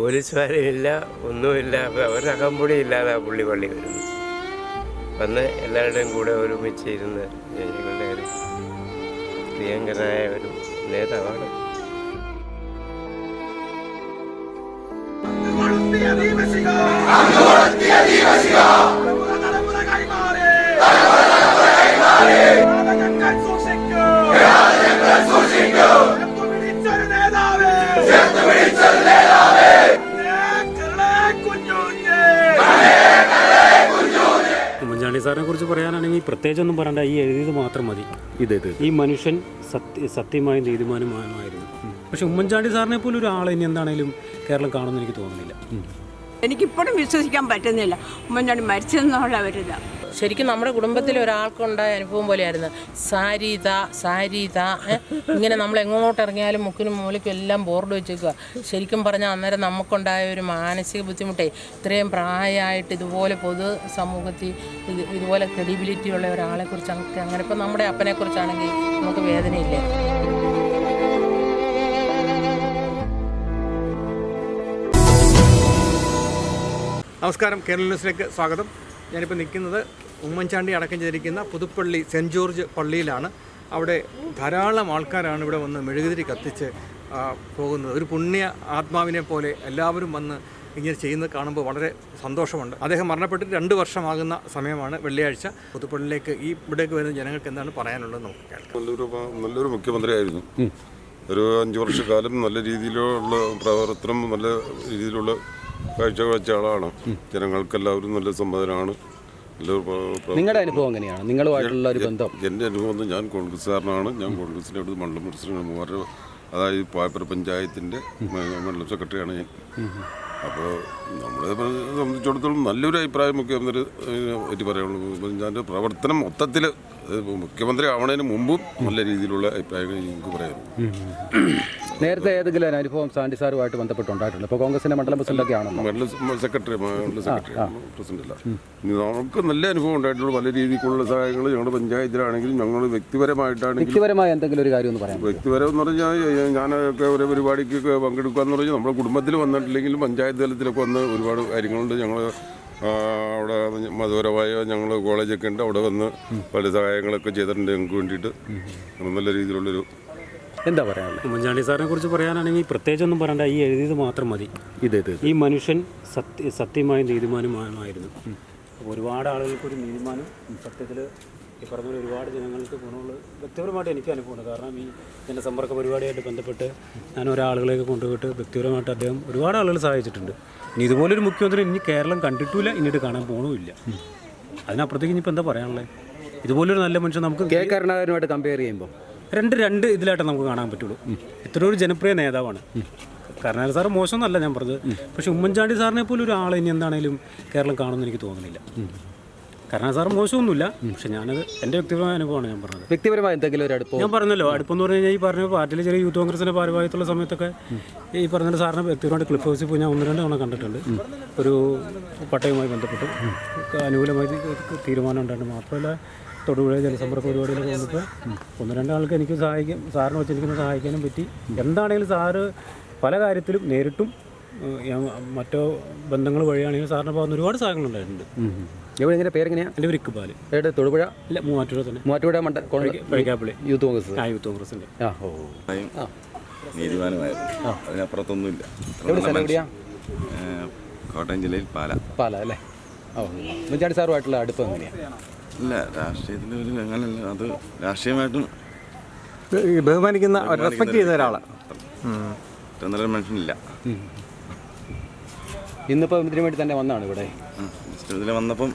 പോലീസുകാരില്ല ഒന്നുമില്ല. അകമ്പൊടി ഇല്ലാതെ ആ പുള്ളി പള്ളി വരുന്നു. വന്ന് എല്ലാവരുടെയും കൂടെ ഒരുമിച്ച് ഇരുന്ന് ഞങ്ങളുടെ ഒരു പ്രിയങ്കരനായ ഒരു നേതാവാണ്. വളർത്തിയ ഉമ്മൻചാണ്ടി സാറിനെ കുറിച്ച് പറയാനാണെങ്കിൽ പ്രത്യേകിച്ചൊന്നും പറയണ്ട ഈ എഴുതിയത് മാത്രം മതി. ഇത് ഇത് ഈ മനുഷ്യൻ സത്യ സത്യമായും നീതിമാനുമായിരുന്നു. പക്ഷെ ഉമ്മൻചാണ്ടി സാറിനെ പോലും ഒരാൾ ഇനി എന്താണേലും കേരളം കാണുമെന്ന് എനിക്ക് തോന്നുന്നില്ല. എനിക്കിപ്പോഴും വിശ്വസിക്കാൻ പറ്റുന്നില്ല. ഉമ്മൻചാണ്ടി മരിച്ചെന്നുള്ള ഒരിത് ശരിക്കും നമ്മുടെ കുടുംബത്തിൽ ഒരാൾക്കുണ്ടായ അനുഭവം പോലെയായിരുന്നു. സാരീത സാരീത ഇങ്ങനെ നമ്മൾ എങ്ങോട്ട് ഇറങ്ങിയാലും മുക്കിനും മൂലയ്ക്കും എല്ലാം ബോർഡ് വെച്ചേക്കുക ശരിക്കും പറഞ്ഞാൽ അന്നേരം നമുക്കുണ്ടായ ഒരു മാനസിക ബുദ്ധിമുട്ടേ ഇത്രയും പ്രായമായിട്ട് ഇതുപോലെ പൊതു സമൂഹത്തിൽ ഇത് ഇതുപോലെ ക്രെഡിബിലിറ്റി ഉള്ള ഒരാളെക്കുറിച്ച് അങ്ങനെ. ഇപ്പം നമ്മുടെ അപ്പനെക്കുറിച്ചാണെങ്കിൽ നമുക്ക് വേദനയില്ലേ? നമസ്കാരം. കേരള ന്യൂസിലേക്ക് സ്വാഗതം. ഞാനിപ്പോൾ നിൽക്കുന്നത് ഉമ്മൻചാണ്ടി അടക്കം ചെയ്തിരിക്കുന്ന പുതുപ്പള്ളി സെന്റ് ജോർജ് പള്ളിയിലാണ്. അവിടെ ധാരാളം ആൾക്കാരാണ് ഇവിടെ വന്ന് മെഴുകുതിരി കത്തിച്ച് പോകുന്നത്. ഒരു പുണ്യ ആത്മാവിനെ പോലെ എല്ലാവരും വന്ന് ഇങ്ങനെ ചെയ്യുന്നത് കാണുമ്പോൾ വളരെ സന്തോഷമുണ്ട്. അദ്ദേഹം മരണപ്പെട്ടിട്ട് രണ്ട് വർഷമാകുന്ന സമയമാണ് വെള്ളിയാഴ്ച. പുതുപ്പള്ളിയിലേക്ക് ഈ ഇവിടേക്ക് വരുന്ന ജനങ്ങൾക്ക് എന്താണ് പറയാനുള്ളത് നമുക്ക് കേൾക്കാം. നല്ലൊരു നല്ലൊരു മുഖ്യമന്ത്രിയായിരുന്നു. ഒരു അഞ്ച് വർഷക്കാലം നല്ല രീതിയിലുള്ള പ്രവർത്തനം നല്ല രീതിയിലുള്ള കാഴ്ച വെച്ച ആളാണ്. ജനങ്ങൾക്കെല്ലാവരും നല്ല സമ്മതനാണ്. നിങ്ങളുടെ അനുഭവം എങ്ങനെയാണ്? നിങ്ങളുമായിട്ടുള്ള ഒരു ബന്ധം. എന്റെ അനുഭവം എന്ന് ഞാൻ കോൺഗ്രസ്സുകാരനാണ്. ഞാൻ കോൺഗ്രസിന്റെ അടുത്ത് മണ്ഡലം പ്രസിഡന്റ് മൂവാറ് അതായത് പായപ്പുര പഞ്ചായത്തിന്റെ മണ്ഡലം സെക്രട്ടറിയാണ് ഞാൻ. അപ്പോൾ നമ്മളെ സംബന്ധിച്ചിടത്തോളം നല്ലൊരു അഭിപ്രായം മുഖ്യമന്ത്രി പറ്റി പറയുള്ളൂ ഞാൻ പ്രവർത്തനം മൊത്തത്തിൽ മുഖ്യമന്ത്രി ആവണതിന് മുമ്പും നല്ല രീതിയിലുള്ള അഭിപ്രായങ്ങൾ എനിക്ക് പറയാനുള്ളൂ നേരത്തെ ഏതെങ്കിലും അനുഭവം സാണ്ടി സാറുമായിട്ട് ബന്ധപ്പെട്ടുണ്ടായിട്ടുണ്ട്? ഇപ്പോൾ കോൺഗ്രസിന്റെ മണ്ഡലം പ്രസിഡന്റൊക്കെ ആണല്ലോ. മണ്ഡലം സെക്രട്ടറി മണ്ഡലം സെക്രട്ടറി പ്രസിഡന്റ് അല്ല. നമുക്ക് നല്ല അനുഭവം ഉണ്ടായിട്ടുള്ള പല രീതിക്കുള്ള സഹായങ്ങൾ ഞങ്ങളുടെ പഞ്ചായത്തിലാണെങ്കിലും ഞങ്ങൾ വ്യക്തിപരമായിട്ടാണെങ്കിലും വ്യക്തിപരമായ എന്തെങ്കിലും ഒരു കാര്യം ഒന്ന് പറയാം വ്യക്തിപരം എന്ന് പറഞ്ഞാൽ ഞാനൊക്കെ ഒരു പരിപാടിക്ക് പങ്കെടുക്കുക എന്ന് പറഞ്ഞാൽ നമ്മുടെ കുടുംബത്തിൽ വന്നിട്ടില്ലെങ്കിലും പഞ്ചായത്ത് തലത്തിലൊക്കെ വന്ന് ഒരുപാട് കാര്യങ്ങളുണ്ട്. ഞങ്ങൾ അവിടെ മധുരമായ ഞങ്ങൾ കോളേജൊക്കെ ഉണ്ട്. അവിടെ വന്ന് പല സഹായങ്ങളൊക്കെ ചെയ്തിട്ടുണ്ട് ഞങ്ങൾക്ക് വേണ്ടിയിട്ട്. നല്ല രീതിയിലുള്ളൊരു എന്താ പറയാനുള്ളത് ഉമ്മൻചാണ്ടി സാറിനെ കുറിച്ച് പറയാനാണെങ്കിൽ പ്രത്യേകിച്ചൊന്നും പറയണ്ട. ഈ എഴുതിയത് മാത്രം മതി. ഇത് ഇത് ഈ മനുഷ്യൻ സത്യ സത്യമായ നീതിമാനുമായിരുന്നു. അപ്പോൾ ഒരുപാട് ആളുകൾക്ക് ഒരു നീതിമാനം സത്യത്തിൽ ഈ പറഞ്ഞ പോലെ ഒരുപാട് ജനങ്ങൾക്ക് ഗുണമുള്ള വ്യക്തിപരമായിട്ട് എനിക്ക് അനുഭവമുണ്ട്. കാരണം ഈ എന്റെ സമ്പർക്ക പരിപാടിയായിട്ട് ബന്ധപ്പെട്ട് ഞാൻ ഒരാളുകളെയൊക്കെ കൊണ്ടുപോയിട്ട് വ്യക്തിപരമായിട്ട് അദ്ദേഹം ഒരുപാട് ആളുകൾ സഹായിച്ചിട്ടുണ്ട്. ഇനി ഇതുപോലൊരു മുഖ്യമന്ത്രി ഇനി കേരളം കണ്ടിട്ടില്ല ഇനിയിട്ട് കാണാൻ പോകണമില്ല അതിനപ്പുറത്തേക്ക് ഇനിയിപ്പോൾ എന്താ പറയാനുള്ളത് ഇതുപോലൊരു നല്ല മനുഷ്യൻ നമുക്ക് കെ കരുണാകരനുമായിട്ട് കമ്പയർ ചെയ്യുമ്പോൾ രണ്ട് രണ്ട് ഇതിലായിട്ട് നമുക്ക് കാണാൻ പറ്റുള്ളൂ. ഇത്ര ഒരു ജനപ്രിയ നേതാവാണ്. കരുണാകരൻ സാറ് മോശമൊന്നല്ല ഞാൻ പറഞ്ഞത്. പക്ഷെ ഉമ്മൻചാണ്ടി സാറിനെ പോലും ഒരാളെ ഇനി എന്താണേലും കേരളം കാണുമെന്ന് എനിക്ക് തോന്നുന്നില്ല. കരുണാകരൻ സാർ മോശമൊന്നുമില്ല. പക്ഷെ ഞാനത് എന്റെ വ്യക്തിപരമായ അനുഭവമാണ് ഞാൻ പറഞ്ഞത്. വ്യക്തിപരമായ എന്തെങ്കിലും ഒരു അടുപ്പം? ഞാൻ പറഞ്ഞല്ലോ അടുപ്പെന്ന് പറഞ്ഞു കഴിഞ്ഞാൽ ഈ പറഞ്ഞ പാർട്ടിയിൽ ചെറിയ യൂത്ത് കോൺഗ്രസിന്റെ ഭാരവാഹിത്തുള്ള സമയത്തൊക്കെ ഈ പറഞ്ഞ സാറിന് വ്യക്തിപരമായിട്ട് ക്ലിഫ് ഹൗസിൽ പോയി ഞാൻ ഒന്ന് രണ്ട് തവണ കണ്ടിട്ടുണ്ട്. ഒരു പട്ടയവുമായി ബന്ധപ്പെട്ട് അനുകൂലമായി തീരുമാനം ഉണ്ടായിട്ട് മാത്രമല്ല തൊടുപുഴ ജലസമ്പർക്ക പരിപാടിയിലൊക്കെ വന്നപ്പോൾ ഒന്ന് രണ്ടാൾക്ക് എനിക്ക് സഹായിക്കാൻ സാറിനെ വെച്ച് എനിക്കൊന്ന് സഹായിക്കാനും പറ്റി. എന്താണെങ്കിലും സാറ് പല കാര്യത്തിലും നേരിട്ടും മറ്റോ ബന്ധങ്ങൾ വഴിയാണെങ്കിലും സാറിന്റെ ഭാഗത്ത് നിന്ന് ഒരുപാട് സഹായങ്ങൾ ഉണ്ടായിട്ടുണ്ട് എവിടെ പേര് എങ്ങനെയാണ് എന്റെ ഒരു ഇക്കുപാൽ എവിടെ തൊടുപുഴ? ഇല്ല മൂവാറ്റുപുഴ തന്നെ. മൂവാറ്റുപുഴ മണ്ഡ കോഴിക്കാപ്പിളി യൂത്ത് കോൺഗ്രസ്. ആ യൂത്ത് കോൺഗ്രസിന്റെ ആ ഓ. നീതിമാനുമായിരുന്നു. അതിനപ്പുറത്തൊന്നുമില്ല. എവിടെ സ്ഥലം എവിടെയാ? ഏഹ് കോട്ടയം ജില്ലയിൽ പാല. പാല അല്ലേ? ഓ. മുഞ്ചാടി സാറുമായിട്ടുള്ള അടുപ്പം എങ്ങനെയാണ് ഇല്ല രാഷ്ട്രീയത്തിൽ ഒരു അങ്ങനല്ല. അത് രാഷ്ട്രീയമായിട്ടും ബഹുമാനിക്കുന്ന റെസ്പെക്ട് ചെയ്യുന്ന ഒരാളാണ് മനുഷ്യനില്ല. ഇന്നിപ്പോൾ ഇതിനു വേണ്ടി തന്നെ വന്നാണ് ഇവിടെ? ഇതിൽ വന്നപ്പം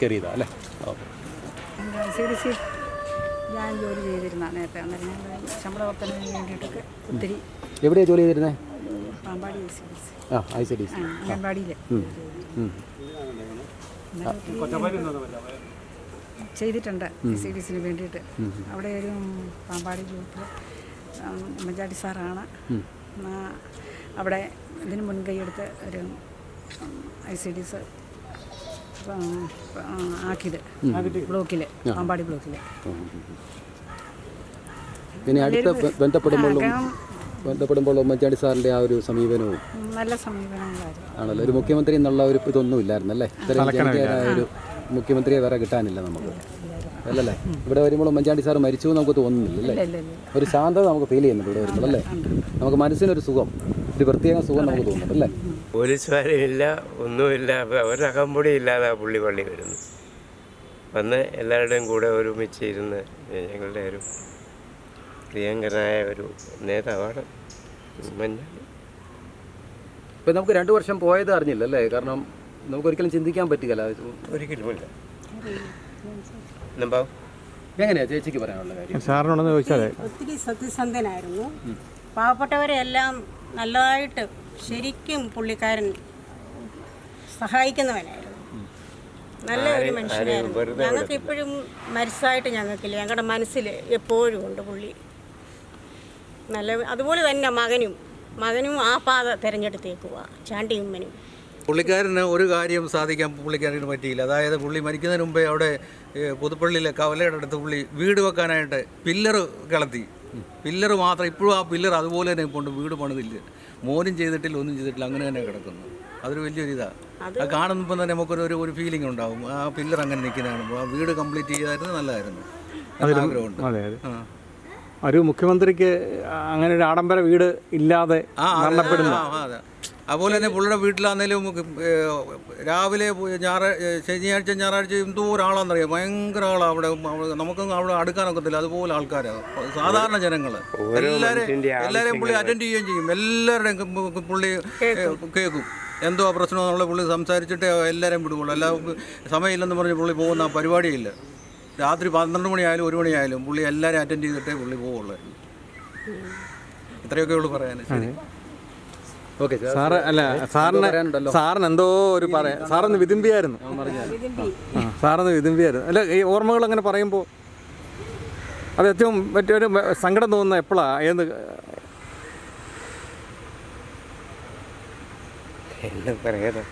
കയറിയത് അല്ലേ? ഓക്കെ. സി ഡി സി ഞാൻ ജോലി ചെയ്തിരുന്ന നേരത്തെ അന്നേരം ഞാൻ ശമ്പള വർധനവിന് വേണ്ടിയിട്ടൊക്കെ ഒത്തിരി എവിടെയാണ് ജോലി ചെയ്തിരുന്നത് പാമ്പാടി സി ഡി സി. ആ ഐ സി ഡി സി. അംഗൻവാടിയിൽ ചെയ്തിട്ടുണ്ട് സി ഡി സിന് വേണ്ടിയിട്ട്. അവിടെ ഒരു പാമ്പാടി ഗ്രൂപ്പ് ഉമ്മൻചാണ്ടി സാറാണ്. അവിടെ ഇതിന് മുൻകൈയെടുത്ത് ഒരു ഐ സി ഡി എസ് ആക്കിയത്. ബ്ലോക്കിൽ പാമ്പാടി ബ്ലോക്കിൽ പിന്നെ അടുത്ത ബന്ധപ്പെടുമ്പോഴും ബന്ധപ്പെടുമ്പോൾ ഉമ്മൻചാണ്ടി സാറിന്റെ ആ ഒരു സമീപനവും. നല്ല സമീപനങ്ങളായിരുന്നു. ആണല്ലോ ഒരു മുഖ്യമന്ത്രി എന്നുള്ള ഒരു ഇതൊന്നും ഇത്രയും ജനകീയനായ ഒരു മുഖ്യമന്ത്രിയെ വേറെ കിട്ടാനില്ല നമുക്ക്. അല്ലല്ലേ ഇവിടെ വരുമ്പോൾ ഉമ്മൻചാണ്ടി സാർ മരിച്ചു എന്ന് നമുക്ക് തോന്നുന്നില്ല അല്ലേ? ഇല്ല ഇല്ല ഒരു ശാന്തത നമുക്ക് ഫീൽ ചെയ്യുന്നുണ്ട് ഇവിടെ വരുമ്പോൾ അല്ലേ? നമുക്ക് മനസ്സിനൊരു സുഖം ഒരു പ്രത്യേക സുഖം നമുക്ക് തോന്നുന്നുണ്ട് അല്ലേ? പോലീസുകാരും ഇല്ല ഒന്നുമില്ല ഒരകമ്പടി ഇല്ലാതെ ആ പുള്ളി പള്ളി വരുന്നു. വന്ന് എല്ലാവരുടെയും കൂടെ ഒരുമിച്ച് ഇരുന്ന് ഞങ്ങളുടെ ഒരു പ്രിയങ്കരനായ ഒരു നേതാവാണ് ഉമ്മൻചാണ്ടി. ഇപ്പം നമുക്ക് രണ്ട് വർഷം പോയത് അറിഞ്ഞില്ല അല്ലേ കാരണം നമുക്ക് ഒരിക്കലും ചിന്തിക്കാൻ പറ്റുകയില്ല ഒരിക്കലുമില്ല. എങ്ങനെയാ ചേച്ചിക്ക് പറയാനുള്ള കാര്യം? സാറിനോടൊന്ന് ചോദിച്ചാലേ? ഒത്തിരി സത്യസന്ധനായിരുന്നു. പാവപ്പെട്ടവരെ എല്ലാം നല്ലതായിട്ട് ശരിക്കും പുള്ളിക്കാരൻ സഹായിക്കുന്നവനായിരുന്നു. നല്ല ഒരു മനുഷ്യനായിരുന്നു. ഞങ്ങൾക്ക് ഇപ്പോഴും മനസ്സായിട്ട് ഞങ്ങൾക്കില്ല. ഞങ്ങളുടെ മനസ്സിൽ എപ്പോഴും ഉണ്ട് പുള്ളി. നല്ല അതുപോലെ തന്നെ മകനും. മകനും ആ പാത തിരഞ്ഞെടുത്തേക്കുക ചാണ്ടി ഉമ്മനും പുള്ളിക്കാരന് ഒരു കാര്യം സാധിക്കാൻ പുള്ളിക്കാരന് പറ്റിയില്ല. അതായത് പുള്ളി മരിക്കുന്നതിന് മുമ്പേ അവിടെ പുതുപ്പള്ളിയിലെ കവലയുടെ അടുത്ത് പുള്ളി വീട് വെക്കാനായിട്ട് പില്ലർ കളത്തി. പില്ലർ മാത്രം ഇപ്പോഴും ആ പില്ലർ അതുപോലെ തന്നെ കൊണ്ട് വീട് പണിതില്ല. മോനും ചെയ്തിട്ടില്ല ഒന്നും ചെയ്തിട്ടില്ല അങ്ങനെ തന്നെ കിടക്കുന്നു. അതൊരു വലിയൊരു ഇതാണ് അത് കാണുമ്പോൾ തന്നെ നമുക്കൊരു ഒരു ഒരു ഫീലിംഗ് ഉണ്ടാവും. ആ പില്ലർ അങ്ങനെ നിൽക്കുന്ന കാണുമ്പോൾ ആ വീട് കംപ്ലീറ്റ് ചെയ്തായിരുന്നു നല്ലതായിരുന്നു. ആഗ്രഹമുണ്ട്. അതെ അതെ. ആ. ഒരു മുഖ്യമന്ത്രിക്ക് അങ്ങനെ ഒരു ആഡംബര വീട് ഇല്ലാതെ ആ, മരണപ്പെടുന്നു ആ, ആ, അതെ. അതുപോലെ തന്നെ പുള്ളിയുടെ വീട്ടിലാണെങ്കിലും രാവിലെ ഞായറാഴ്ച ഞായറാ ശനിയാഴ്ച ഞായറാഴ്ച എന്തോ ഒരാളാണെന്നറിയാം ഭയങ്കര ആളാണ് അവിടെ നമുക്കും നമുക്കൊന്നും അവിടെ അടുക്കാനൊക്കത്തില്ല അതുപോലെ ആൾക്കാരാണ് സാധാരണ ജനങ്ങൾ എല്ലാവരും എല്ലാവരെയും പുള്ളി അറ്റൻഡ് ചെയ്യുകയും ചെയ്യും. എല്ലാവരുടെയും പുള്ളി കേൾക്കും എന്തോ പ്രശ്നം നമ്മളെ പുള്ളി സംസാരിച്ചിട്ട് എല്ലാവരെയും വിടുകയുള്ളൂ അല്ല സമയമില്ലെന്ന് പറഞ്ഞ് പുള്ളി പോകുന്ന പരിപാടിയില്ല. രാത്രി പന്ത്രണ്ട് മണിയായാലും ഒരു മണിയായാലും പുള്ളി എല്ലാവരെയും അറ്റൻഡ് ചെയ്തിട്ടേ പുള്ളി പോവുള്ളൂ. ഇത്രയൊക്കെ ഉള്ളൂ പറയാൻ ശരി. സാറ് അല്ല സാറിന്. സാറിന് എന്തോ ഒരു പറയാ സാറൊന്ന് വിതുമ്പിയായിരുന്നു. സാറൊന്ന് വിതുമ്പിയായിരുന്നു. അല്ല ഈ ഓർമ്മകൾ അങ്ങനെ പറയുമ്പോൾ അത് ഏറ്റവും മറ്റൊരു സങ്കടം തോന്നുന്ന എപ്പോഴാ ഏത് പറയാനാ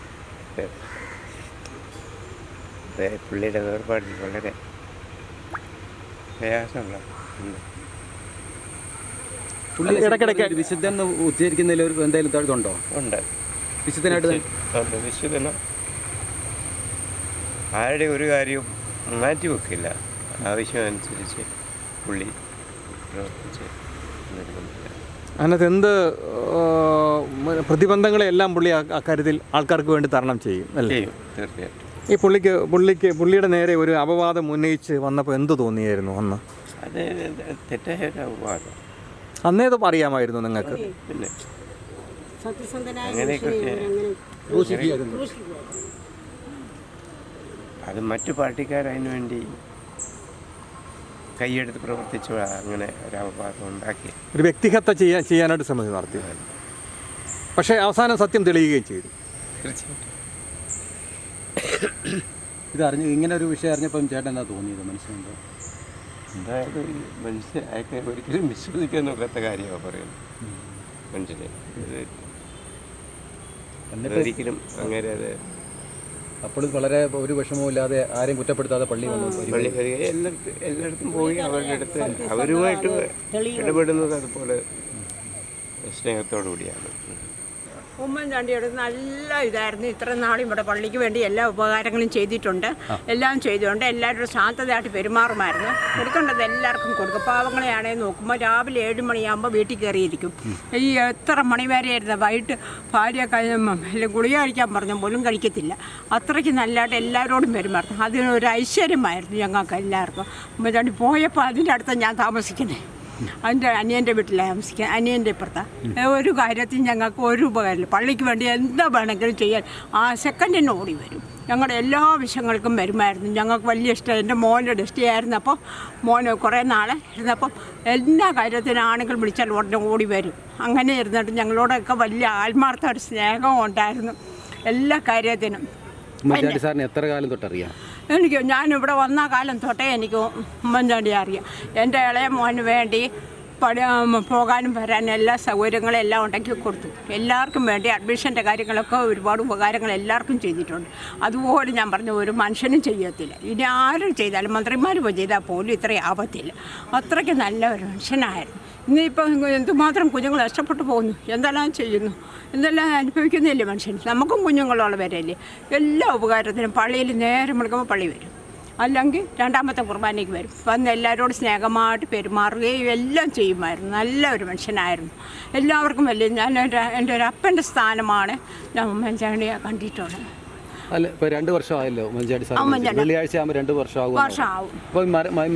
പുള്ളിയുടെ വേർപാടിൽ വളരെ പ്രയാസമുള്ള ഇടയ്ക്കിടയ്ക്ക് വിശുദ്ധൻ എന്ന് ഉച്ചരിക്കുന്നതിൽ ഒരു എന്തെങ്കിലും ഇതുണ്ടോ? ഉണ്ട്. വിശുദ്ധനായിട്ട് വിശുദ്ധന ആരുടെ ഒരു കാര്യവും മാറ്റി വെക്കില്ല. ആവശ്യമനുസരിച്ച് പുള്ളി പ്രവർത്തിച്ച് അതിനകത്ത് എന്ത് പ്രതിബന്ധങ്ങളെല്ലാം പുള്ളി അക്കാര്യത്തിൽ ആൾക്കാർക്ക് വേണ്ടി തരണം ചെയ്യും അല്ലേ? ചെയ്യും തീർച്ചയായിട്ടും. ഈ പുള്ളിക്ക് പുള്ളിക്ക് പുള്ളിയുടെ നേരെ ഒരു അപവാദം ഉന്നയിച്ച് വന്നപ്പോൾ എന്ത് തോന്നിയായിരുന്നു അന്ന്? അത് തെറ്റായ ഒരു അപവാദം. അന്നേ ഇത് അറിയാമായിരുന്നു നിങ്ങൾക്ക്. പിന്നെ. അത് മറ്റു പാർട്ടിക്കാരതിന് വേണ്ടി കൈയെടുത്ത് പ്രവർത്തിച്ചു അങ്ങനെ ഒരു അപവാദം ഉണ്ടാക്കി. ഒരു വ്യക്തിഹത്യ ചെയ്യാൻ ചെയ്യാനായിട്ട് ശ്രമം നടത്തി. പക്ഷേ അവസാനം സത്യം തെളിയുകയും ചെയ്തു. തീർച്ചയായിട്ടും. ഇത് അറിഞ്ഞ് ഇങ്ങനെ ഒരു വിഷയം അറിഞ്ഞപ്പം ചേട്ടൻ എന്താ തോന്നിയത്? മനസ്സിലുണ്ടോ? അതായത് മനുഷ്യ മനുഷ്യൻ അയാൾക്ക് ഒരിക്കലും വിശ്വസിക്കാൻ നോക്കാത്ത കാര്യമാണ് പറയുന്നത്. മനുഷ്യനെ. ഒരിക്കലും അങ്ങനെ അത് അപ്പോൾ വളരെ ഒരു വിഷമവും ഇല്ലാതെ ആരെയും കുറ്റപ്പെടുത്താതെ പള്ളി വന്നു. പള്ളി എല്ലായിടത്തും എല്ലായിടത്തും പോയി അവരുടെ അടുത്ത് അവരുമായിട്ട് ഇടപെടുന്നത് അതുപോലെ സ്നേഹത്തോടു കൂടിയാണ് ഉമ്മൻചാണ്ടിയുടെ നല്ല ഇതായിരുന്നു. ഇത്ര നാളും ഇവിടെ പള്ളിക്ക് വേണ്ടി എല്ലാ ഉപകാരങ്ങളും ചെയ്തിട്ടുണ്ട്. എല്ലാം ചെയ്തുകൊണ്ട് എല്ലാവരും ശാന്തതയായിട്ട് പെരുമാറുമായിരുന്നു. കൊടുക്കേണ്ടത് എല്ലാവർക്കും കൊടുക്കും. പാവങ്ങളെ ആണെങ്കിൽ നോക്കുമ്പോൾ രാവിലെ ഏഴ് മണിയാകുമ്പോൾ വീട്ടിൽ കയറിയിരിക്കും. ഈ എത്ര മണി വരെയായിരുന്നു വൈകിട്ട് ഭാര്യ ഗുളിക കഴിക്കാൻ പറഞ്ഞ പോലും കഴിക്കത്തില്ല. അത്രയ്ക്ക് നല്ലതായിട്ട് എല്ലാവരോടും പെരുമാറുന്നു അതിനൊരു ഐശ്വര്യമായിരുന്നു ഞങ്ങൾക്ക് എല്ലാവർക്കും. ഉമ്മൻചാണ്ടി പോയപ്പോൾ അതിന്റെ അടുത്ത് ഞാൻ താമസിക്കുന്നത് അതിന്റെ അനിയന്റെ വീട്ടിലാണ് താമസിക്കുക. അനിയന്റെ ഇപ്പുറത്താണ് ഒരു കാര്യത്തിൽ ഞങ്ങൾക്ക് ഒരു ഉപകാരമില്ല. പള്ളിക്ക് വേണ്ടി എന്താ വേണമെങ്കിലും ചെയ്യാൻ ആ സെക്കൻഡിന് ഓടി വരും. ഞങ്ങളുടെ എല്ലാ വിഷയങ്ങൾക്കും വരുമായിരുന്നു. ഞങ്ങൾക്ക് വലിയ ഇഷ്ടം. എന്റെ മോന്റെ ഡെസ്റ്റിയായിരുന്നു അപ്പോൾ മോന് കുറേ നാളെ ഇരുന്നപ്പം എല്ലാ കാര്യത്തിനും ആണുങ്ങൾ വിളിച്ചാൽ ഉടനെ ഓടി വരും. അങ്ങനെ ഇരുന്നിട്ട് ഞങ്ങളോടൊക്കെ വലിയ ആത്മാർത്ഥ ഒരു സ്നേഹവും ഉണ്ടായിരുന്നു. എല്ലാ കാര്യത്തിനും. എത്ര കാലം തൊട്ടറിയാം? എനിക്ക് ഞാനിവിടെ വന്ന കാലം തൊട്ടേ എനിക്ക് ഉമ്മൻചാണ്ടി അറിയാം. എന്റെ ഇളയ മോന് വേണ്ടി പഠി പോകാനും വരാനും എല്ലാ സൗകര്യങ്ങളും എല്ലാം ഉണ്ടാക്കി കൊടുത്തു. എല്ലാവർക്കും വേണ്ടി അഡ്മിഷന്റെ കാര്യങ്ങളൊക്കെ ഒരുപാട് ഉപകാരങ്ങൾ എല്ലാവർക്കും ചെയ്തിട്ടുണ്ട്. അതുപോലെ ഞാൻ പറഞ്ഞു ഒരു മനുഷ്യനും ചെയ്യത്തില്ല. ഇനി ആരും ചെയ്താലും മന്ത്രിമാർ ചെയ്താൽ പോലും ഇത്രയും ആവത്തില്ല അത്രയ്ക്ക് നല്ല ഒരു മനുഷ്യനായിരുന്നു. ഇന്നിപ്പം എന്തുമാത്രം കുഞ്ഞുങ്ങൾ നഷ്ടപ്പെട്ടു പോകുന്നു? എന്തെല്ലാം ചെയ്യുന്നു? എന്തെല്ലാം അനുഭവിക്കുന്നില്ലേ മനുഷ്യൻ? നമുക്കും കുഞ്ഞുങ്ങളുള്ളവരല്ലേ? എല്ലാ ഉപകാരത്തിനും പള്ളിയിൽ നേരം വിളിക്കുമ്പോൾ പള്ളി വരും. അല്ലെങ്കിൽ രണ്ടാമത്തെ കുർബാനയ്ക്ക് വരും. വന്ന് എല്ലാവരോടും സ്നേഹമായിട്ട് പെരുമാറുകയും എല്ലാം ചെയ്യുമായിരുന്നു. നല്ല ഒരു മനുഷ്യനായിരുന്നു. എല്ലാവർക്കും വലിയ ഞാൻ എന്റെ ഒരു അപ്പന്റെ സ്ഥാനമാണ് ഞാൻ ഉമ്മൻചാണ്ടിയെ കണ്ടിട്ടുള്ളത്. അല്ല ഇപ്പൊ രണ്ട് വർഷമായല്ലോ ഉമ്മൻചാണ്ടി സാർ. വെള്ളിയാഴ്ച ആകുമ്പോൾ രണ്ട് വർഷമാകും വർഷമാവും. അപ്പോൾ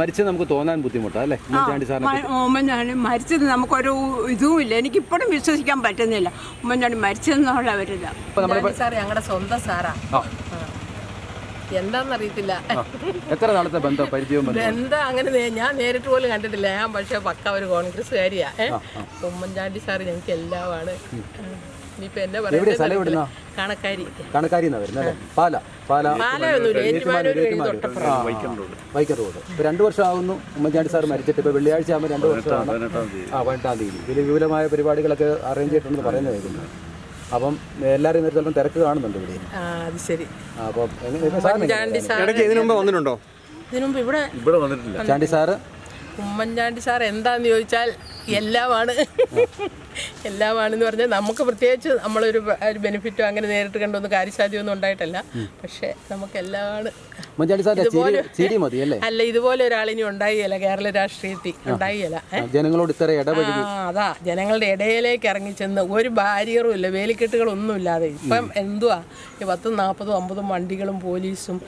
മരിച്ചത് നമുക്ക് തോന്നാൻ ബുദ്ധിമുട്ടാണ് അല്ലേ ഉമ്മൻചാണ്ടി സാറിനെ? ഉമ്മൻചാണ്ടി മരിച്ചത് നമുക്കൊരു ഇതുമില്ല എനിക്കിപ്പോഴും വിശ്വസിക്കാൻ പറ്റുന്നില്ല ഉമ്മൻചാണ്ടി മരിച്ചെന്നുള്ള ഒരു ഇത് ഉമ്മൻചാണ്ടി സാർ ഞങ്ങളുടെ സ്വന്തം സാറാ ആ. എന്താണെന്നറിയത്തില്ല എത്ര നാളത്തെ ബന്ധം പരിചയം എന്താ അങ്ങനെ ഞാൻ നേരിട്ട് പോലും കണ്ടിട്ടില്ല. ഞാൻ പക്ഷെ പക്ക ഒരു കോൺഗ്രസ്സുകാരിയാ? ഉമ്മൻചാണ്ടി സാറ് ഞങ്ങൾക്ക് എല്ലാമാണ്. ഇനിയിപ്പോ എന്നെ പറയുന്നത് കണക്കാരി. പാല പാല. വൈക്കം റോഡ്. ഇപ്പോൾ രണ്ട് വർഷമാകുന്നു ഉമ്മൻചാണ്ടി സാർ മരിച്ചിട്ട്. ഇപ്പൊ വെള്ളിയാഴ്ച ആകുമ്പോൾ രണ്ടു വർഷമാണ്. ആ പതിനെട്ടാം തീയതി. വിപുലമായ പരിപാടികളൊക്കെ അറേഞ്ച് ചെയ്തിട്ടുണ്ടെന്ന് പറയുന്നത് കേൾക്കുന്നു അപ്പം എല്ലാവരും ചിലപ്പോൾ തിരക്ക് കാണുന്നുണ്ട് ഇവിടെ. അത് ശരി. അപ്പം ഇടയ്ക്ക് ഇതിനു മുമ്പ് വന്നിട്ടുണ്ടോ? ഇതിനു മുമ്പ് ഇവിടെ ഇവിടെ വന്നിട്ടില്ല. ഉമ്മൻചാണ്ടി സാറ്? ഉമ്മൻചാണ്ടി സാർ എന്താന്ന് ചോദിച്ചാൽ എല്ലാമാണ്. എല്ലാമാണെന്ന് പറഞ്ഞാൽ നമുക്ക് പ്രത്യേകിച്ച് നമ്മളൊരു ഒരു ബെനിഫിറ്റോ അങ്ങനെ നേരിട്ട് കണ്ടൊന്നും കാര്യസാധ്യമൊന്നും ഉണ്ടായിട്ടല്ല. പക്ഷേ നമുക്ക് എല്ലാമാണ് അല്ലേ? ഇതുപോലെ ഒരാളിനി ഉണ്ടായില്ല കേരള രാഷ്ട്രീയത്തിൽ ഉണ്ടായില്ല ജനങ്ങളോട് ഇത്ര അതാ ജനങ്ങളുടെ ഇടയിലേക്ക് ഇറങ്ങി ചെന്ന് ഒരു ബാരിയറും ഇല്ല വേലിക്കെട്ടുകളൊന്നും ഇല്ലാതെ. ഇപ്പം എന്തുവാ? ഈ പത്തും നാൽപ്പതും അമ്പതും വണ്ടികളും പോലീസും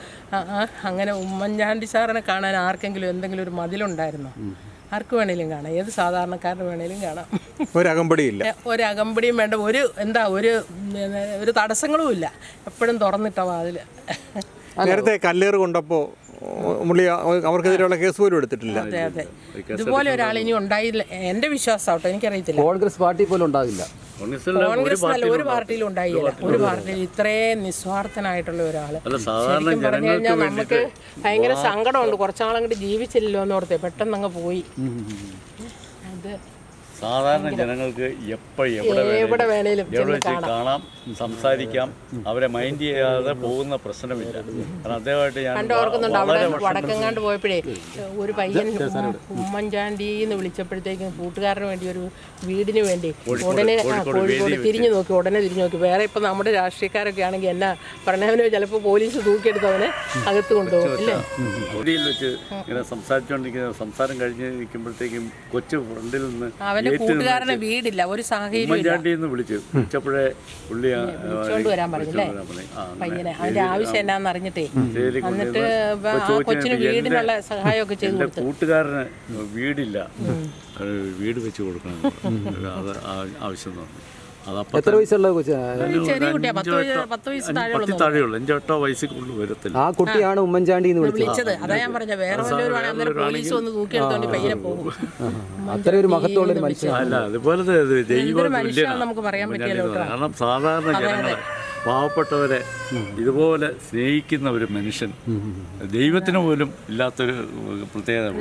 അങ്ങനെ ഉമ്മൻചാണ്ടി സാറിനെ കാണാൻ ആർക്കെങ്കിലും എന്തെങ്കിലും ഒരു മതിലുണ്ടായിരുന്നോ? ആർക്ക് വേണേലും കാണാം. ഏത് സാധാരണക്കാരന് വേണേലും കാണാം. ഒരു അകമ്പടിയില്ല. ഒരു അകമ്പടിയും വേണ്ട. ഒരു എന്താ ഒരു ഒരു തടസ്സങ്ങളും ഇല്ല. എപ്പോഴും തുറന്നിട്ട വാതിൽ നേരത്തെ കല്ലേറ് കൊണ്ടപ്പോൾ മുള്ളി അവർക്കെതിരെയുള്ള കേസ് പോലും എടുത്തിട്ടില്ല. അതെ അതെ. ഇതുപോലെ ഒരാൾ ഇനി ഉണ്ടായില്ല. എന്റെ വിശ്വാസം കേട്ടോ എനിക്കറിയത്തില്ല. കോൺഗ്രസ് പാർട്ടി പോലും ഉണ്ടാകില്ല. കോൺഗ്രസ് ഒരു പാർട്ടിയിലും ഉണ്ടായില്ല. ഒരു പാർട്ടിയിൽ ഇത്രയും നിസ്വാർത്ഥനായിട്ടുള്ള ഒരാൾ. ശരിക്കും പറഞ്ഞു കഴിഞ്ഞാൽ നമുക്ക് ഭയങ്കര സങ്കടമുണ്ട്. കുറച്ചാളങ്ങോട്ട് ജീവിച്ചില്ലല്ലോ എന്നോർത്തെ പെട്ടെന്ന് അങ്ങ് പോയി അത് സാധാരണ ജനങ്ങൾക്ക് എപ്പോഴും എവിടെ എവിടെ വേണേലും എവിടെ വെച്ച് കാണാം. സംസാരിക്കാം അവരെ മൈൻഡ് ചെയ്യാതെ പോകുന്ന പ്രശ്നമില്ല. കാരണം അദ്ദേഹമായിട്ട് ഞാൻ ഓർക്കുന്നുണ്ട് അവിടെ വടക്കങ്ങാണ്ട് പോയപ്പോഴേ ഒരു പയ്യൻ ഉമ്മൻചാണ്ടി എന്ന് വിളിച്ചപ്പോഴത്തേക്കും കൂട്ടുകാരന് വേണ്ടി ഒരു വീടിന് വേണ്ടി ഉടനെ കോഴിക്കോട് തിരിഞ്ഞു നോക്കി ഉടനെ തിരിഞ്ഞു നോക്കി. വേറെ ഇപ്പം നമ്മുടെ രാഷ്ട്രീയക്കാരൊക്കെ ആണെങ്കിൽ എന്നാ പറഞ്ഞവന് ചിലപ്പോൾ പോലീസ് തൂക്കിയെടുത്ത് അവനെ അകത്ത് കൊണ്ടുപോകും അല്ലേ? വെച്ച് ഇങ്ങനെ സംസാരിച്ചുകൊണ്ടിരിക്കുന്ന സംസാരം കഴിഞ്ഞ് നിൽക്കുമ്പോഴത്തേക്കും കൊച്ചു ഫ്രണ്ടിൽ നിന്ന് അവന്റെ നിന്ന് കൂട്ടുകാരന് വീടില്ല ഒരു സാഹചര്യം വിളിച്ചു വിളിച്ചപ്പോഴേ പുള്ളി വിളിച്ചോണ്ട് വരാൻ പറഞ്ഞില്ലേ? പയ്യനെ അതിന്റെ ആവശ്യം എന്നാന്ന് അറിഞ്ഞിട്ടേ. എന്നിട്ട് ആ കൊച്ചിന് വീടിനുള്ള സഹായമൊക്കെ ചെയ്തു കൊടുത്തു. കൂട്ടുകാരന് വീടില്ല. വീട് വെച്ച് കൊടുക്കണം. അത് ആ- ആവശ്യം അതപ്പം എത്ര വയസ്സുള്ള ചെറിയ കുട്ടിയാ. പത്ത് വയസ്സ് പത്ത് വയസ്സ് താഴെയുള്ള പത്തി താഴെയുള്ളൂ. അഞ്ചോ എട്ടോ വരത്തില്ല. ആ കുട്ടിയാണ് ഉമ്മൻചാണ്ടി എന്ന് വിളിച്ചത്. വിളിച്ചത്. അതാ ഞാൻ പറഞ്ഞ. വേറെ വല്ലവരും ആണെങ്കിൽ അന്നേരം പോലീസ് വന്ന് തൂക്കിയെടുത്തോണ്ട് പോകും. അത്ര ഒരു മഹത്വമുള്ള ഒരു മനുഷ്യൻ അല്ല അതുപോലത്തെ ഇത് ദൈവ എന്തൊരു തുല്യനാ. നമുക്ക് പറയാൻ കാരണം സാധാരണ ജനങ്ങളെ പാവപ്പെട്ടവരെ ഇതുപോലെ സ്നേഹിക്കുന്ന ഒരു മനുഷ്യൻ ദൈവത്തിന് പോലും ഇല്ലാത്തൊരു പ്രത്യേകത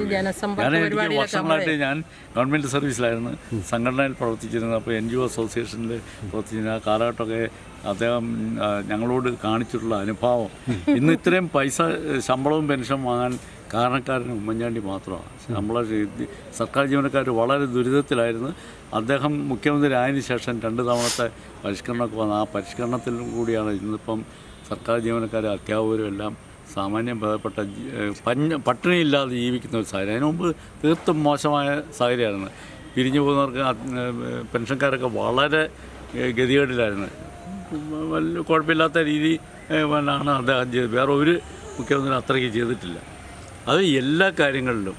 ഞാൻ എനിക്ക് വർഷങ്ങളായിട്ട് ഞാൻ ഗവൺമെന്റ് സർവീസിലായിരുന്നു. സംഘടനയിൽ പ്രവർത്തിച്ചിരുന്നത് അപ്പോൾ എൻ ജി ഒ അസോസിയേഷനിൽ പ്രവർത്തിച്ചിരുന്ന ആ കാലഘട്ടമൊക്കെ അദ്ദേഹം ഞങ്ങളോട് കാണിച്ചിട്ടുള്ള അനുഭാവം. ഇന്ന് ഇത്രയും പൈസ ശമ്പളവും പെൻഷനും വാങ്ങാൻ കാരണക്കാരൻ ഉമ്മൻചാണ്ടി മാത്രമാണ്. നമ്മളെ സർക്കാർ ജീവനക്കാർ വളരെ ദുരിതത്തിലായിരുന്നു. അദ്ദേഹം മുഖ്യമന്ത്രി ആയതിനു ശേഷം രണ്ട് തവണത്തെ പരിഷ്കരണമൊക്കെ വന്നു. ആ പരിഷ്കരണത്തിലും കൂടിയാണ് ഇന്നിപ്പം സർക്കാർ ജീവനക്കാരും അധ്യാപകരും എല്ലാം സാമാന്യം ഏഹ് പഞ്ഞ പട്ടിണിയില്ലാതെ ജീവിക്കുന്ന ഒരു സാഹചര്യം. അതിനു മുമ്പ് തീർത്തും മോശമായ സാഹചര്യമായിരുന്നു. പിരിഞ്ഞു പോകുന്നവർക്ക് പെൻഷൻകാരൊക്കെ വളരെ ഗതികേടിലായിരുന്നു. വലിയ കുഴപ്പമില്ലാത്ത രീതി ആണ് അദ്ദേഹം ചെയ്തത്. വേറെ ഒരു മുഖ്യമന്ത്രി അത്രയ്ക്ക് ചെയ്തിട്ടില്ല. അത് എല്ലാ കാര്യങ്ങളിലും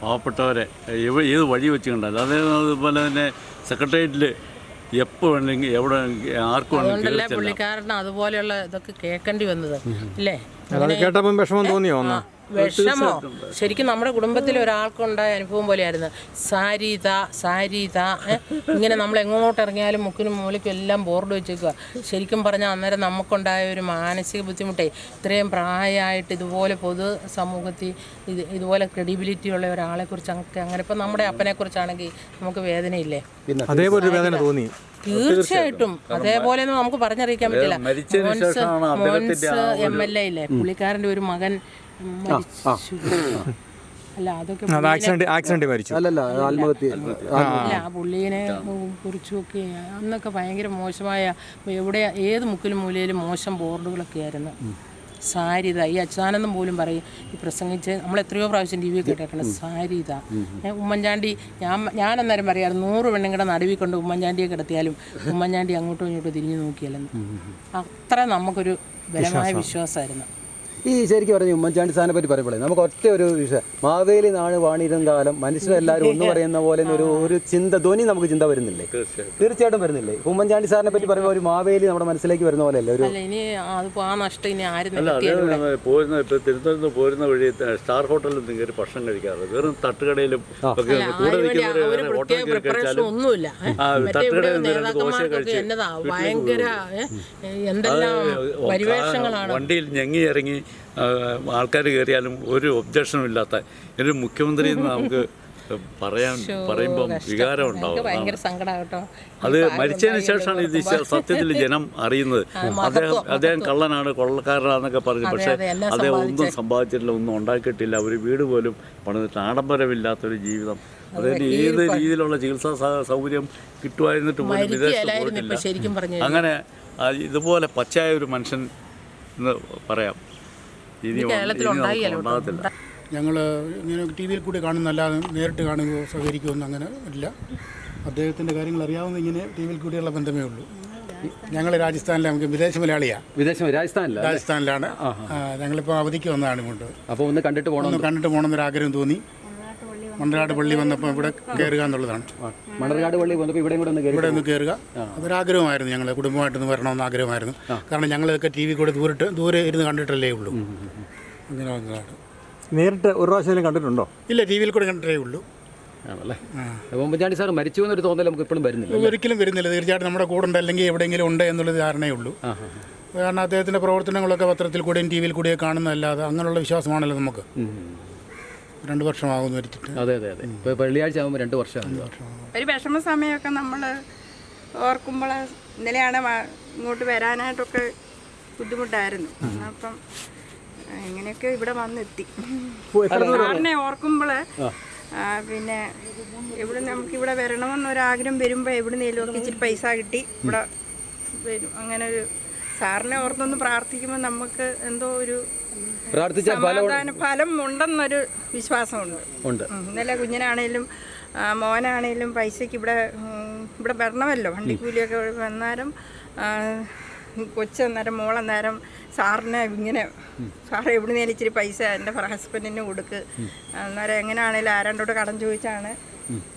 പാവപ്പെട്ടവരെ എവ ഏത് വഴി വെച്ച് കണ്ടാലും അതേ അതുപോലെ തന്നെ സെക്രട്ടേറിയറ്റിൽ എപ്പോൾ വേണമെങ്കിൽ എവിടെ ആർക്കും വേണമെങ്കിൽ അതുകൊണ്ടല്ലേ. പുള്ളിക്കാരന് അതുപോലെയുള്ള ഇതൊക്കെ കേൾക്കേണ്ടി വന്നത് അല്ലേ? കേട്ടപ്പം വിഷമം തോന്നിയോ ഒന്ന് വിഷമോ? ശരിക്കും നമ്മുടെ കുടുംബത്തിൽ ഒരാൾക്കുണ്ടായ അനുഭവം പോലെയായിരുന്നു. സാരീത സാരീത ഇങ്ങനെ നമ്മൾ എങ്ങോട്ട് ഇറങ്ങിയാലും മുക്കിനും മൂലയ്ക്കും എല്ലാം ബോർഡ് വെച്ചേക്കുക ശരിക്കും പറഞ്ഞാൽ അന്നേരം നമുക്കുണ്ടായ ഒരു മാനസിക ബുദ്ധിമുട്ടേ ഇത്രയും പ്രായമായിട്ട് ഇതുപോലെ പൊതു സമൂഹത്തിൽ ഇത് ഇതുപോലെ ക്രെഡിബിലിറ്റി ഉള്ള ഒരാളെക്കുറിച്ച് അങ്ങനെ അങ്ങനെ ഇപ്പം നമ്മുടെ അപ്പനെ കുറിച്ചാണെങ്കിൽ നമുക്ക് വേദനയില്ലേ? അതേപോലെ ഒരു വേദന തോന്നി. തീർച്ചയായിട്ടും. അതേപോലെ നമുക്ക് പറഞ്ഞറിയിക്കാൻ പറ്റില്ല. മോൻസ് എം എൽ എ ഇല്ലേ പുള്ളിക്കാരന്റെ ഒരു മകൻ അല്ല അതൊക്കെ ആക്സിഡന്റ് ആക്സിഡന്റ് മരിച്ചു. അല്ലല്ല ആത്മഹത്യ. അല്ല ആ പുള്ളീനെ കുറിച്ചൊക്കെ അന്നൊക്കെ ഭയങ്കര മോശമായ എവിടെ ഏത് മുക്കിലും മൂലയിലും മോശം ബോർഡുകളൊക്കെ ആയിരുന്നു. സാരിത ഈ അച്യുതാനന്ദം പോലും പറയും ഈ പ്രസംഗിച്ച് നമ്മൾ എത്രയോ പ്രാവശ്യം ടി വി കേട്ടിട്ടുണ്ട് സാരിത ഉമ്മൻചാണ്ടി ഞാൻ ഞാൻ അന്നേരം പറയാറ് നൂറ് പെണ്ണുങ്ങളുടെ നടുവിൽ കൊണ്ട് ഉമ്മൻചാണ്ടിയെ കിടത്തിയാലും ഉമ്മൻചാണ്ടി അങ്ങോട്ടും ഇങ്ങോട്ടും തിരിഞ്ഞു നോക്കിയാലും അത്ര നമുക്കൊരു ബലമായ വിശ്വാസമായിരുന്നു. ഈ ശരിക്കും പറഞ്ഞു ഉമ്മൻചാണ്ടി സാറിനെ പറ്റി പറയുമ്പോഴേ നമുക്ക് ഒറ്റ ഒരു വിഷയം. മാവേലി നാട് വാണിരുന്ന കാലം മനുഷ്യരെല്ലാവരും ഒന്ന് പറയുന്ന പോലെ ഒരു ഒരു ചിന്ത ധ്വനി നമുക്ക് ചിന്ത വരുന്നില്ലേ? തീർച്ചയായിട്ടും. വരുന്നില്ലേ? ഉമ്മൻചാണ്ടി സാറിനെ പറ്റി പറയുമ്പോൾ ഒരു മാവേലി നമ്മുടെ മനസ്സിലേക്ക് വരുന്ന പോലെയല്ലേ? ഒരു അല്ല അദ്ദേഹം പോരുന്ന തിരുവനന്തപുരത്ത് പോരുന്ന വഴി സ്റ്റാർ ഹോട്ടലിൽ നിന്ന് കയറി ഭക്ഷണം കഴിക്കാറ്. വെറും തട്ടുകടയിലും ഒക്കെ കൂടെ ഒരു ഒന്നുമില്ല. തട്ടുകടയിൽ നിന്ന് ദോശ കഴിച്ച് ഭയങ്കര എന്തെല്ലാം പരിവേഷങ്ങളാണ്. വണ്ടിയിൽ ഞെങ്ങി ഇറങ്ങി ആൾക്കാർ കയറിയാലും ഒരു ഒബ്ജക്ഷനും ഇല്ലാത്ത ഒരു മുഖ്യമന്ത്രി എന്ന് നമുക്ക് പറയാൻ പറയുമ്പം വികാരം ഉണ്ടാവും. അത് മരിച്ചതിന് ശേഷമാണ് ഇത് സത്യത്തിൽ ജനം അറിയുന്നത്. അദ്ദേഹം അദ്ദേഹം കള്ളനാണ് കൊള്ളക്കാരനാണെന്നൊക്കെ പറഞ്ഞു. പക്ഷേ അദ്ദേഹം ഒന്നും സമ്പാദിച്ചിട്ടില്ല ഒന്നും ഉണ്ടാക്കിയിട്ടില്ല. ഒരു വീട് പോലും പണിതിട്ട് ആഡംബരമില്ലാത്തൊരു ജീവിതം. അതിന് ഏത് രീതിയിലുള്ള ചികിത്സാ സൗകര്യം കിട്ടുമായിരുന്നിട്ട് പോലും വിദേശത്ത് പോയിട്ടില്ല. അങ്ങനെ ഇതുപോലെ പച്ചയായ ഒരു മനുഷ്യൻ എന്ന് പറയാം. ഇനി ഉണ്ടാകത്തില്ല ഞങ്ങൾ ഇങ്ങനെ ടി വിയിൽ കൂടി കാണുന്നല്ലാതെ നേരിട്ട് കാണുകയോ സഹകരിക്കുമെന്ന് അങ്ങനെ ഇല്ല. അദ്ദേഹത്തിന്റെ കാര്യങ്ങൾ അറിയാവുന്ന ഇങ്ങനെ ടി വിയിൽ കൂടിയുള്ള ബന്ധമേ ഉള്ളൂ. ഞങ്ങൾ രാജസ്ഥാനിലെ നമുക്ക് വിദേശ മലയാളിയാണ് വിദേശ രാജസ്ഥാനിലാണ്. രാജസ്ഥാനിലാണ് ആ, ഞങ്ങളിപ്പോൾ അവധിക്ക് വന്നതാണ് ഇങ്ങോട്ട്. അപ്പോൾ ഒന്ന് കണ്ടിട്ട് പോകണം ഒന്ന് കണ്ടിട്ട് പോകണമെന്നൊരു ആഗ്രഹം തോന്നി. മണ്ണാട് പള്ളി വന്നപ്പോൾ ഇവിടെ കയറുക എന്നുള്ളതാണ്. മണർകാട് പള്ളി വന്നപ്പോൾ ഇവിടെയും കൂടെ ഒന്ന് കയറി ഇവിടെ ഒന്ന് കയറുക അതൊരാഗ്രഹമായിരുന്നു ഞങ്ങൾ കുടുംബമായിട്ടൊന്ന് വരണമെന്ന് ആഗ്രഹമായിരുന്നു. കാരണം ഞങ്ങളൊക്കെ ടി വി കൂടെ ദൂരിട്ട് ദൂരെ ഇരുന്ന് കണ്ടിട്ടല്ലേ ഉള്ളൂ. അങ്ങനെ വന്നതാണ്. നേരിട്ട് ഒരു പ്രാവശ്യം കണ്ടിട്ടുണ്ടോ? ഇല്ല ടി വിയിൽ കൂടെ കണ്ടിട്ടേ ഉള്ളൂ. ആണല്ലേ? ഉമ്മൻചാണ്ടി സാർ മരിച്ചു എന്നൊരു തോന്നൽ നമുക്ക് ഇപ്പോഴും വരുന്നില്ല ഒരിക്കലും വരുന്നില്ല. തീർച്ചയായിട്ടും നമ്മുടെ കൂടെ ഉണ്ട്. അല്ലെങ്കിൽ എവിടെയെങ്കിലും ഉണ്ട് എന്നുള്ള ധാരണയേ ഉള്ളൂ. കാരണം അദ്ദേഹത്തിന്റെ പ്രവർത്തനങ്ങളൊക്കെ പത്രത്തിൽ കൂടെയും ടി വിയിൽ കൂടെയും കാണുന്നതല്ലാതെ അങ്ങനെയുള്ള വിശ്വാസമാണല്ലോ നമുക്ക്. രണ്ട് വർഷമാകുന്നു മരിച്ചിട്ട് അതെ അതെ അതെ. ഇപ്പോൾ വെള്ളിയാഴ്ച ആകുമ്പോൾ രണ്ട് വർഷമാണ് ഒരു വിഷമ സമയമൊക്കെ നമ്മൾ ഓർക്കുമ്പോൾ ഇന്നലെയാണ് ഇങ്ങോട്ട് വരാനായിട്ടൊക്കെ ബുദ്ധിമുട്ടായിരുന്നു. അപ്പം ഇങ്ങനെയൊക്കെ ഇവിടെ വന്നെത്തി. സാറിനെ ഓർക്കുമ്പോൾ പിന്നെ ഇവിടെ നമുക്ക് ഇവിടെ വരണമെന്നൊരാഗ്രഹം വരുമ്പോൾ എവിടുന്നേലും ഒക്കെ ഇച്ചിരി പൈസ കിട്ടി. ഇവിടെ വരും. അങ്ങനെ ഒരു സാറിനെ ഓർത്തൊന്ന് പ്രാർത്ഥിക്കുമ്പോൾ നമുക്ക് എന്തോ ഒരു പ്രാർത്ഥിച്ച സമാധാന ഫലം ഉണ്ടെന്നൊരു വിശ്വാസമുണ്ട്. ഉണ്ട്. ഇന്നലെ കുഞ്ഞിനാണേലും മോനാണേലും പൈസയ്ക്ക് ഇവിടെ ഇവിടെ വരണമല്ലോ. വണ്ടിക്കൂലിയൊക്കെ വന്നാലും കൊച്ചന്നേരം മോളന്നേരം സാറിനെ ഇങ്ങനെ സാറ് എവിടുന്നേലും ഇച്ചിരി പൈസ എന്റെ ഹസ്ബൻഡിന് കൊടുക്ക്. അന്നേരം എങ്ങനെയാണേലും ആരാണ്ടോട് കടം ചോദിച്ചാണ്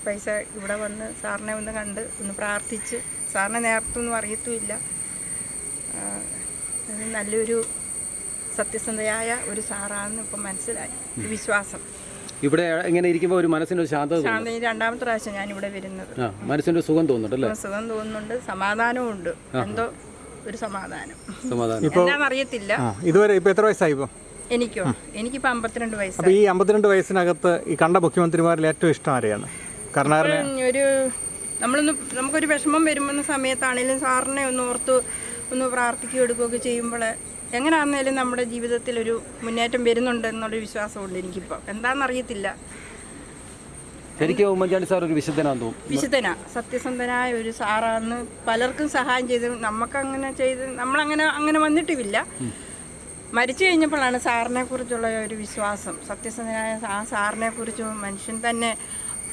പൈസ ഇവിടെ വന്ന് സാറിനെ ഒന്ന് കണ്ട് ഒന്ന് പ്രാർത്ഥിച്ച്. സാറിനെ നേരത്തൊന്നും അറിയത്തുമില്ല. നല്ലൊരു സത്യസന്ധയായ ഒരു സാറാണെന്ന് ഇപ്പം മനസ്സിലായി. വിശ്വാസം. ഇവിടെ ഇങ്ങനെ ഇരിക്കുമ്പോൾ ഒരു മനസ്സിനൊരു ശാന്തത തോന്നും ശാന്തി രണ്ടാമത്തെ പ്രാവശ്യം ഞാൻ ഇവിടെ വരുന്നത്. ആ മനസ്സിന്റെ സുഖം തോന്നുന്നുണ്ടല്ലേ സുഖം തോന്നുന്നുണ്ട്. സമാധാനവും ഉണ്ട്. എന്തോ ഒരു സമാധാനം. സമാധാനം. എന്താണെന്നറിയത്തില്ല ആ ഇതുവരെ ഇപ്പോ എത്ര വയസ്സായി ഇപ്പൊ? എനിക്കോ? എനിക്കിപ്പോ അമ്പത്തിരണ്ട് വയസ്സ്. അപ്പൊ ഈ അമ്പത്തിരണ്ട് വയസ്സിനകത്ത് ഈ കണ്ട മുഖ്യമന്ത്രിമാരിൽ ഏറ്റവും ഇഷ്ടം ആരെയാണ്? കർണാടക ഒരു നമ്മളൊന്ന് നമുക്കൊരു വിഷമം വരുമെന്ന സമയത്താണേലും സാറിനെ ഒന്ന് ഓർത്ത് ഒന്ന് പ്രാർത്ഥിക്കുകയും എടുക്കുകയൊക്കെ ചെയ്യുമ്പോൾ എങ്ങനെയാണെന്നാലും നമ്മുടെ ജീവിതത്തിൽ ഒരു മുന്നേറ്റം വരുന്നുണ്ട് എന്നുള്ളൊരു വിശ്വാസമുണ്ട് എനിക്കിപ്പോൾ. എന്താണെന്നറിയത്തില്ല. എനിക്ക് ഉമ്മൻചാണ്ടി സാർ ഒരു വിശുദ്ധനാന്ന് തോന്നുന്നു. വിശുദ്ധനാ. സത്യസന്ധനായ ഒരു സാറാന്ന് പലർക്കും സഹായം ചെയ്ത് നമുക്കങ്ങനെ ചെയ്ത് നമ്മളങ്ങനെ അങ്ങനെ വന്നിട്ടുമില്ല. മരിച്ചു കഴിഞ്ഞപ്പോഴാണ് സാറിനെ കുറിച്ചുള്ള ഒരു വിശ്വാസം. സത്യസന്ധനായ ആ സാറിനെ കുറിച്ച് മനുഷ്യൻ തന്നെ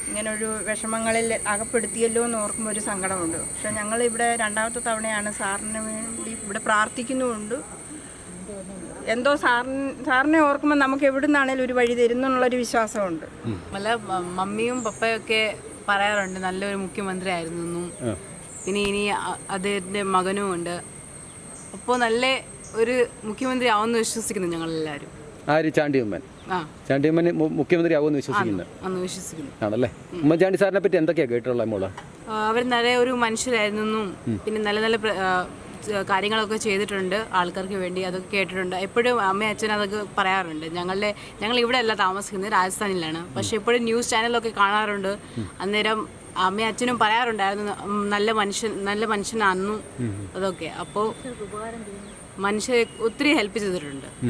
ഇങ്ങനെ ഒരു വിഷമങ്ങളിൽ അകപ്പെടുത്തിയല്ലോ എന്ന് ഓർക്കുമ്പോൾ ഒരു സങ്കടമുണ്ട്. പക്ഷെ ഞങ്ങൾ ഇവിടെ രണ്ടാമത്തെ തവണയാണ് സാറിന് വേണ്ടി ഇവിടെ പ്രാർത്ഥിക്കുന്നുമുണ്ട്. എന്തോ സാറിന് സാറിനെ ഓർക്കുമ്പോൾ നമുക്ക് എവിടെ നിന്നാണേലും ഒരു വഴി തരുന്നുള്ളൊരു വിശ്വാസമുണ്ട്. നല്ല മമ്മിയും പപ്പയൊക്കെ പറയാറുണ്ട് നല്ലൊരു മുഖ്യമന്ത്രി ആയിരുന്നു എന്നും പിന്നെ ഇനി അദ്ദേഹത്തിന്റെ മകനും ഉണ്ട്. അപ്പോൾ നല്ല ഒരു മുഖ്യമന്ത്രി ആവുമെന്ന് വിശ്വസിക്കുന്നു ഞങ്ങളെല്ലാവരും. ആര്? ചാണ്ടി ഉമ്മൻ ആ ചാണ്ടി ഉമ്മൻ മു- മുഖ്യമന്ത്രി ആകുമെന്ന് വിശ്വസിക്കുന്നത് വിശ്വസിക്കുന്നു. ആണല്ലേ? ഉമ്മൻചാണ്ടി സാറിനെ പറ്റി എന്തൊക്കെയാ കേട്ടിട്ടുള്ള മോൾ? അവർ നല്ല ഒരു മനുഷ്യരായിരുന്നു. പിന്നെ നല്ല നല്ല കാര്യങ്ങളൊക്കെ ചെയ്തിട്ടുണ്ട് ആൾക്കാർക്ക് വേണ്ടി അതൊക്കെ കേട്ടിട്ടുണ്ട്. എപ്പോഴും അമ്മയും അച്ഛൻ അതൊക്കെ പറയാറുണ്ട്. ഞങ്ങളുടെ ഞങ്ങൾ ഇവിടെ അല്ല താമസിക്കുന്നത് രാജസ്ഥാനിലാണ്. പക്ഷെ എപ്പോഴും ന്യൂസ് ചാനലൊക്കെ കാണാറുണ്ട്. അന്നേരം അമ്മയും അച്ഛനും പറയാറുണ്ടായിരുന്നു നല്ല മനുഷ്യൻ നല്ല മനുഷ്യനാന്നു അതൊക്കെ. അപ്പോൾ മനുഷ്യരെ ഒത്തിരി ഹെൽപ്പ് ചെയ്തിട്ടുണ്ട്.